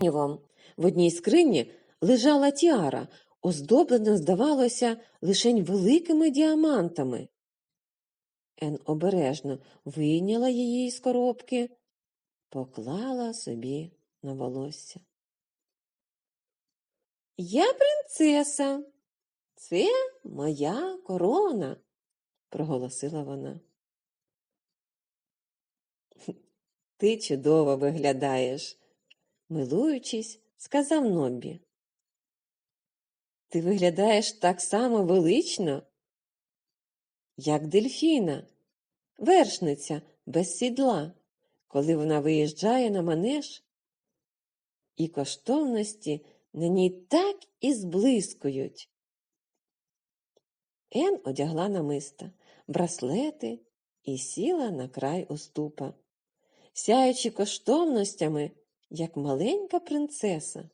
сумнівом. В одній скрині лежала тіара, оздоблена, здавалося, лишень великими діамантами. Ен обережно вийняла її з коробки, поклала собі на волосся. Я принцеса. Це моя корона, проголосила вона. Ти чудово виглядаєш, милуючись, сказав Ноббі. Ти виглядаєш так само велично, як дельфіна, вершниця без сідла, коли вона виїжджає на манеж, і коштовності на ній так і зблискують. Ен одягла намиста, браслети і сіла на край уступа, сяючи коштовностями, як маленька принцеса.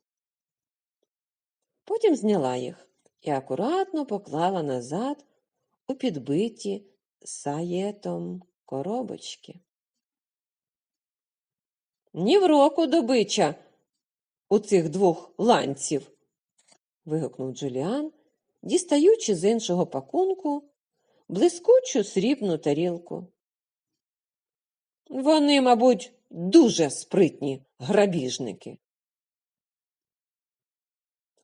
Потім зняла їх і акуратно поклала назад у підбиті саєтом коробочки. Ні в року добича у цих двох ланців. вигукнув Джуліан, дістаючи з іншого пакунку блискучу срібну тарілку. Вони, мабуть, дуже спритні грабіжники.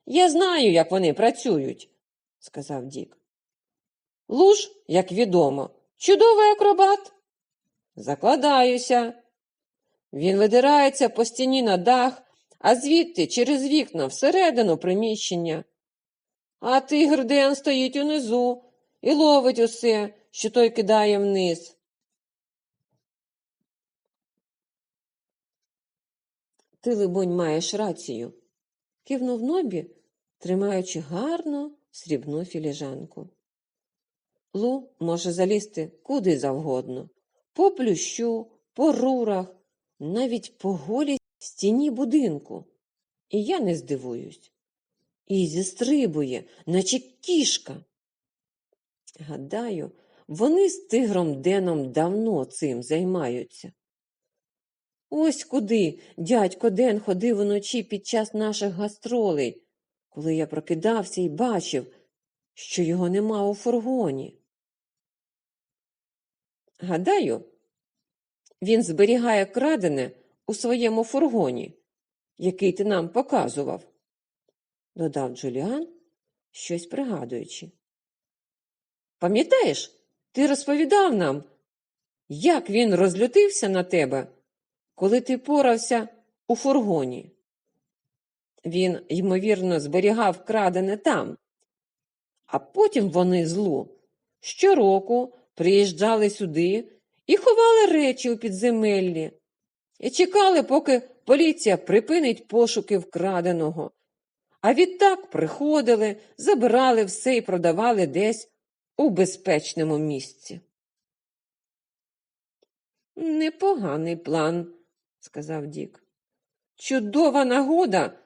Я знаю, як вони працюють, сказав Дік. Луж, як відомо, чудовий акробат. Закладаюся. Він видирається по стіні на дах, а звідти через вікна всередину приміщення. А тигр Ден стоїть унизу і ловить усе, що той кидає вниз. Ти, либонь, маєш рацію, кивнув Нобі, тримаючи гарну срібну філіжанку. Лу може залізти куди завгодно, по плющу, по рурах, навіть по голій стіні будинку. І я не здивуюсь. І зістрибує, наче кішка. Гадаю, вони з тигром Деном давно цим займаються. Ось куди дядько Ден ходив уночі під час наших гастролей, коли я прокидався і бачив, що його нема у фургоні. Гадаю, він зберігає крадене у своєму фургоні, який ти нам показував, додав Джуліан, щось пригадуючи. Пам'ятаєш, ти розповідав нам, як він розлютився на тебе, коли ти порався у фургоні. Він, ймовірно, зберігав крадене там, а потім вони злу щороку приїжджали сюди і ховали речі у підземеллі, і чекали, поки поліція припинить пошуки вкраденого. А відтак приходили, забирали все і продавали десь у безпечному місці. Непоганий план, сказав Дік. Чудова нагода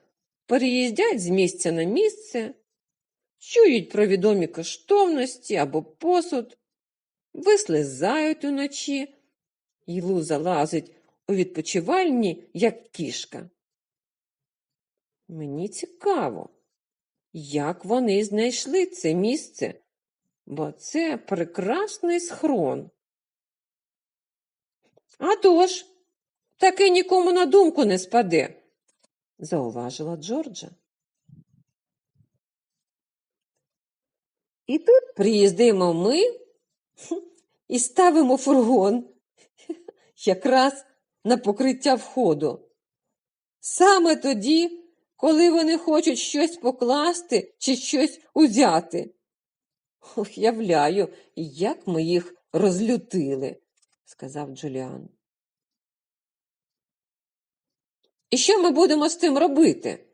переїздять з місця на місце, чують про відомі коштовності або посуд, вислизають уночі, і лу залазить у відпочивальні, як кішка. Мені цікаво, як вони знайшли це місце, бо це прекрасний схрон. «А тож, таки нікому на думку не спаде, зауважила Джорджа. І тут приїздимо ми і ставимо фургон якраз на покриття входу. Саме тоді, коли вони хочуть щось покласти чи щось узяти. Уявляю, як ми їх розлютили, сказав Джуліан. І що ми будемо з тим робити?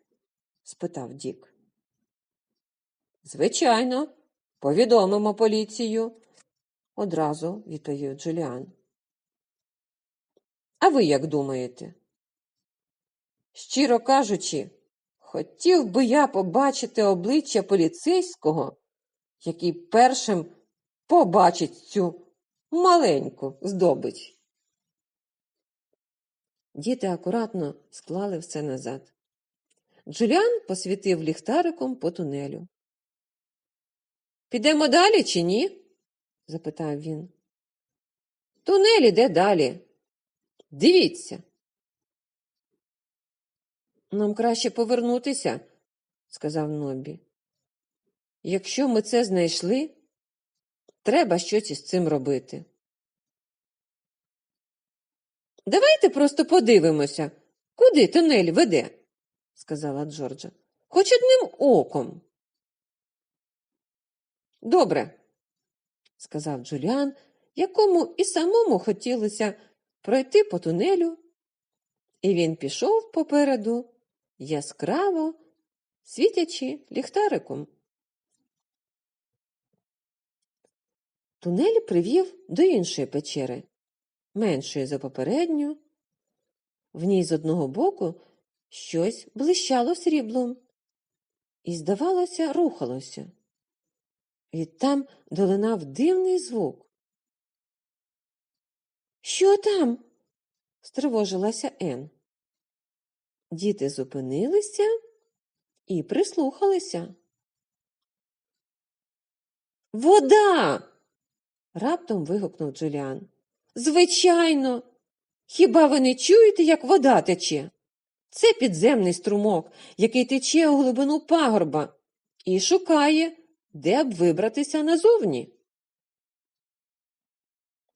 спитав Дік. Звичайно, повідомимо поліцію, одразу відповів Джуліан. А ви як думаєте? Щиро кажучи, хотів би я побачити обличчя поліцейського, який першим побачить цю маленьку здобич. Діти акуратно склали все назад. Джуліан посвітив ліхтариком по тунелю. Підемо далі чи ні? запитав він. Тунель іде далі. Дивіться. Нам краще повернутися, сказав Нобі. Якщо ми це знайшли, треба щось із цим робити. Давайте просто подивимося, куди тунель веде, сказала Джорджа, хоч одним оком. Добре, сказав Джуліан, якому і самому хотілося пройти по тунелю, і він пішов попереду, яскраво світячи ліхтариком. Тунель привів до іншої печери, меншої за попередню. В ній з одного боку щось блищало сріблом і, здавалося, рухалося. Відтам долинав дивний звук. Що там? стривожилася Ен. Діти зупинилися і прислухалися. Вода. раптом вигукнув Джуліан. Звичайно. Хіба ви не чуєте, як вода тече? Це підземний струмок, який тече у глибину пагорба і шукає, де б вибратися назовні.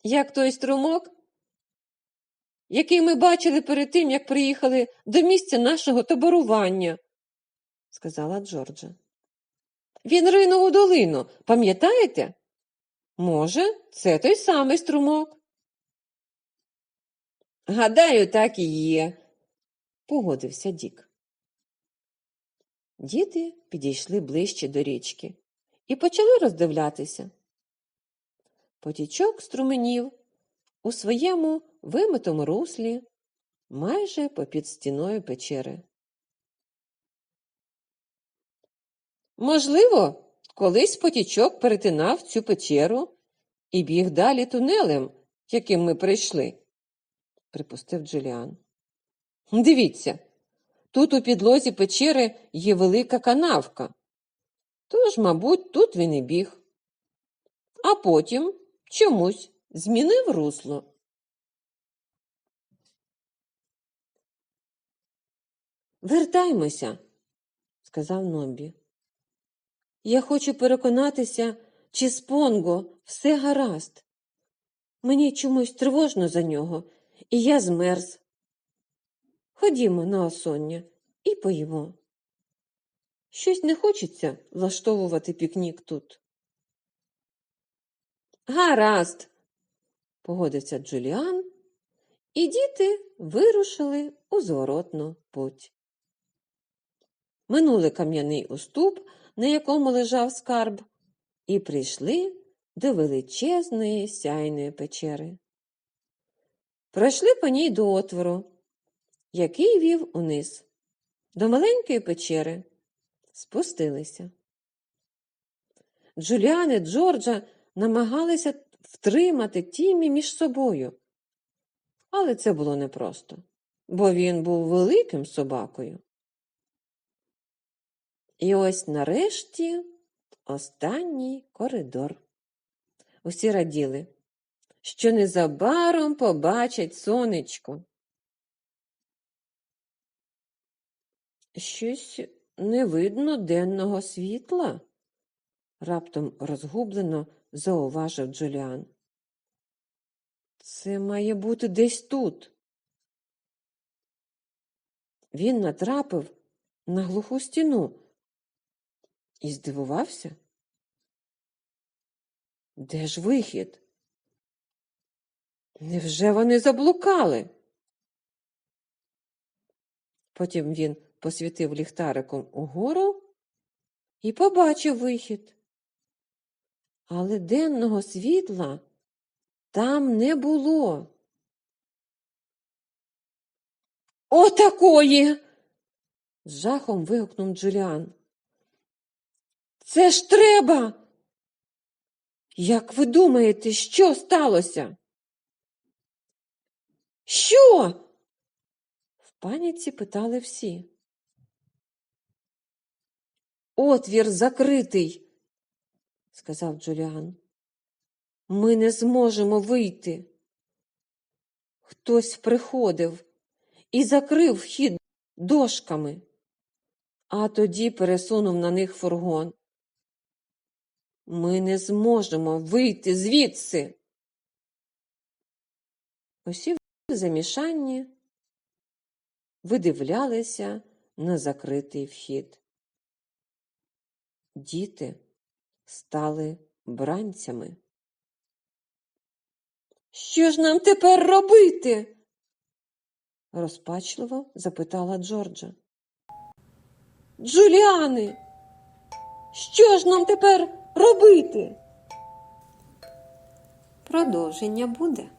Як той струмок, який ми бачили перед тим, як приїхали до місця нашого таборування, сказала Джорджа. Він ринув у долину, пам'ятаєте? Може, це той самий струмок. Гадаю, так і є, погодився Дік. Діти підійшли ближче до річки і почали роздивлятися. Потічок струменів у своєму вимитому руслі майже попід стіною печери. Можливо, колись потічок перетинав цю печеру і біг далі тунелем, яким ми прийшли, припустив Джуліан. Дивіться, тут у підлозі печери є велика канавка. Тож, мабуть, тут він і біг. А потім чомусь змінив русло. Вертаймося, сказав Номбі. Я хочу переконатися, чи з Понго все гаразд. Мені чомусь тривожно за нього, і я змерз. Ходімо на осоння і поїмо. Щось не хочеться влаштовувати пікнік тут. Гаразд, погодився Джуліан, і діти вирушили у зворотну путь. Минули кам'яний уступ, на якому лежав скарб, і прийшли до величезної сяйної печери. Пройшли по ній до отвору, який вів униз, до маленької печери, спустилися. Джуліан і Джорджа намагалися втримати Тімі між собою, але це було непросто, бо він був великим собакою. І ось нарешті останній коридор. Усі раділи, що незабаром побачать сонечко. Щось не видно денного світла, раптом розгублено зауважив Джуліан. Це має бути десь тут. Він натрапив на глуху стіну і здивувався. Де ж вихід? Невже вони заблукали? Потім він посвітив ліхтариком угору і побачив вихід. Але денного світла там не було. Отакої. з жахом вигукнув Джуліан. Це ж треба. Як ви думаєте, що сталося? Що? В паніці питали всі. Отвір закритий, сказав Джуліан. Ми не зможемо вийти. Хтось приходив і закрив вхід дошками, а тоді пересунув на них фургон. Ми не зможемо вийти звідси. Усі в замішанні видивлялися на закритий вхід. Діти стали бранцями. Що ж нам тепер робити? розпачливо запитала Джорджа. Джуліани, що ж нам тепер робити? Продовження буде.